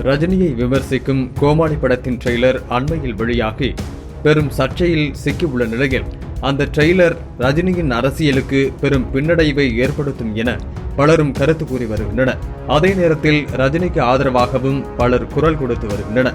ரஜினியை விமர்சிக்கும் கோமாளி படத்தின் ட்ரெய்லர் அண்மையில் வெளியாகி பெரும் சர்ச்சையில் சிக்கியுள்ள நிலையில் அந்த ட்ரெய்லர் ரஜினியின் அரசியலுக்கு பெரும் பின்னடைவை ஏற்படுத்தும் என பலரும் கருத்து கூறி வருகின்றனர். அதே நேரத்தில் ரஜினிக்கு ஆதரவாகவும் பலர் குரல் கொடுத்து வருகின்றனர்.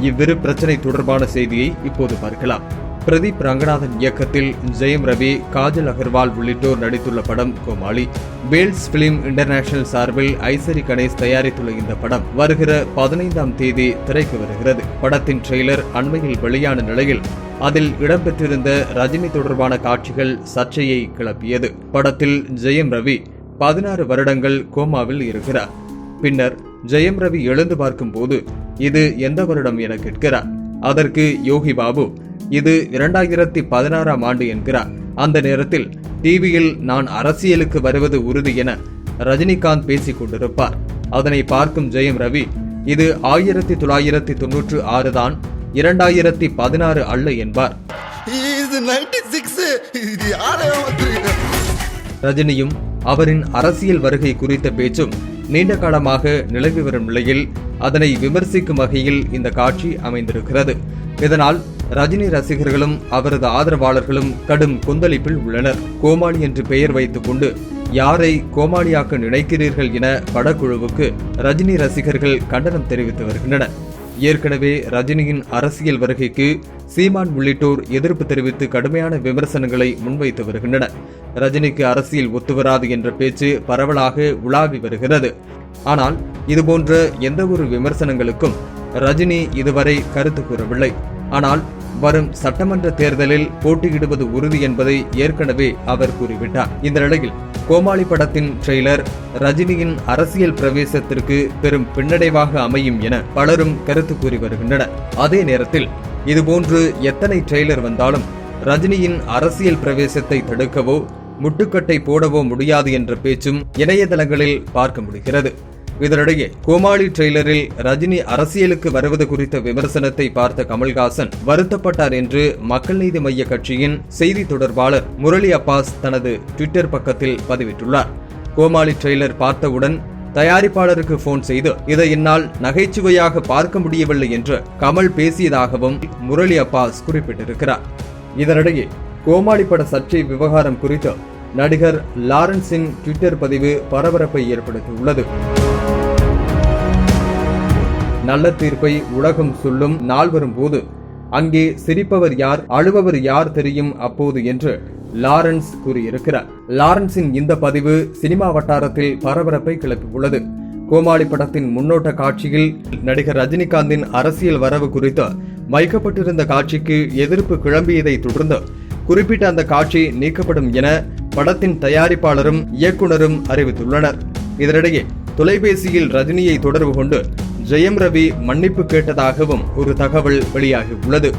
இவ்விரு பிரச்சனை தொடர்பான செய்தியை இப்போது பார்க்கலாம். பிரதீப் ரங்கநாதன் இயக்கத்தில் ஜெயம் ரவி காஜல் அகர்வால் உள்ளிட்டோர் நடித்துள்ள படம் கோமாளி. வேல்ஸ் பிலிம் இன்டர்நேஷனல் சார்பில் ஐசரி கணேஷ் தயாரித்துள்ள இந்த படம் வருகிற பதினைந்தாம் தேதி திரைக்கு வருகிறது. படத்தின் ட்ரெய்லர் அண்மையில் வெளியான நிலையில் அதில் இடம்பெற்றிருந்த ரஜினி தொடர்பான காட்சிகள் சர்ச்சையை கிளப்பியது. படத்தில் ஜெயம் ரவி பதினாறு வருடங்கள் கோமாவில் இருக்கிறார். பின்னர் ஜெயம் ரவி எழுந்து பார்க்கும்போது இது எந்த வருடம் என கேட்கிறார். அதற்கு யோகி பாபு இது இரண்டாயிரத்தி பதினாறாம் ஆண்டு என்கிறார். அந்த நேரத்தில் டிவியில் நான் அரசியலுக்கு வருவது உறுதி என ரஜினிகாந்த் பேசிக் கொண்டிருப்பார். அதனை பார்க்கும் ஜெயம் ரவி இது ஆயிரத்தி தொள்ளாயிரத்தி தொன்னூற்று ஆறு தான் இரண்டாயிரத்தி பதினாறு அல்ல என்பார். ரஜினியும் அவரின் அரசியல் வருகை குறித்த பேச்சும் நீண்ட காலமாக நிலவி வரும் நிலையில் அதனை விமர்சிக்கும் வகையில் இந்த காட்சி அமைந்திருக்கிறது. இதனால் ரஜினி ரசிகர்களும் அவரது ஆதரவாளர்களும் கடும் கொந்தளிப்பில் உள்ளனர். கோமாளி என்று பெயர் வைத்துக் கொண்டு யாரை கோமாளியாக்க நினைக்கிறீர்கள் என படக்குழுவுக்கு ரஜினி ரசிகர்கள் கண்டனம் தெரிவித்து வருகின்றனர். ஏற்கனவே ரஜினியின் அரசியல் வருகைக்கு சீமான் உள்ளிட்டோர் எதிர்ப்பு தெரிவித்து கடுமையான விமர்சனங்களை முன்வைத்து வருகின்றனர். ரஜினிக்கு அரசியல் ஒத்துவராது என்ற பேச்சு பரவலாக உலாவி வருகிறது. ஆனால் இதுபோன்ற எந்த ஒரு விமர்சனங்களுக்கும் ரஜினி இதுவரை கருத்து கூறவில்லை. ஆனால் வரும் சட்டமன்ற தேர்தலில் போட்டியிடுவது உறுதி என்பதை ஏற்கனவே அவர் கூறிவிட்டார். இந்த நிலையில் கோமாளி படத்தின் ட்ரெய்லர் ரஜினியின் அரசியல் பிரவேசத்திற்கு பெரும் பின்னடைவாக அமையும் என பலரும் கருத்து கூறி வருகின்றனர். அதே நேரத்தில் இதுபோன்று எத்தனை ட்ரெய்லர் வந்தாலும் ரஜினியின் அரசியல் பிரவேசத்தை தடுக்கவோ முட்டுக்கட்டை போடவோ முடியாது என்ற பேச்சும் இணையதளங்களில் பார்க்க முடிகிறது. இதனிடையே கோமாளி ட்ரெய்லரில் ரஜினி அரசியலுக்கு வருவது குறித்த விமர்சனத்தை பார்த்த கமல்ஹாசன் வருத்தப்பட்டார் என்று மக்கள் நீதி மைய கட்சியின் செய்தி தொடர்பாளர் முரளி அப்பாஸ் தனது ட்விட்டர் பக்கத்தில் பதிவிட்டுள்ளார். கோமாளி ட்ரெய்லர் பார்த்தவுடன் தயாரிப்பாளருக்கு போன் செய்து இதை என்னால் நகைச்சுவையாக பார்க்க முடியவில்லை என்று கமல் பேசியதாகவும் முரளி அப்பாஸ் குறிப்பிட்டிருக்கிறார். இதனிடையே கோமாளி பட சர்ச்சை விவகாரம் குறித்து நடிகர் லாரன்ஸின் ட்விட்டர் பதிவு பரபரப்பை ஏற்படுத்தியுள்ளது. நல்ல தீர்ப்பை உலகம் சொல்லும் நாள் வரும்போது அங்கே சிரிப்பவர் யார் அழுபவர் யார் தெரியும் அப்போது என்று லாரன்ஸ் கூறியிருக்கிறார். லாரன்ஸின் இந்த பதிவு சினிமா வட்டாரத்தில் பரபரப்பை கிளப்பியுள்ளது. கோமாளி படத்தின் முன்னோட்ட காட்சியில் நடிகர் ரஜினிகாந்தின் அரசியல் வரவு குறித்து வைக்கப்பட்டிருந்த காட்சிக்கு எதிர்ப்பு கிளம்பியதை தொடர்ந்து குறிப்பிட்ட அந்த காட்சி நீக்கப்படும் என படத்தின் தயாரிப்பாளரும் இயக்குனரும் அறிவித்துள்ளனர். இதனிடையே தொலைபேசியில் ரஜினியை தொடர்பு கொண்டு ஜெயம் ரவி மன்னிப்பு கேட்டதாகவும் ஒரு தகவல் வெளியாகியுள்ளது.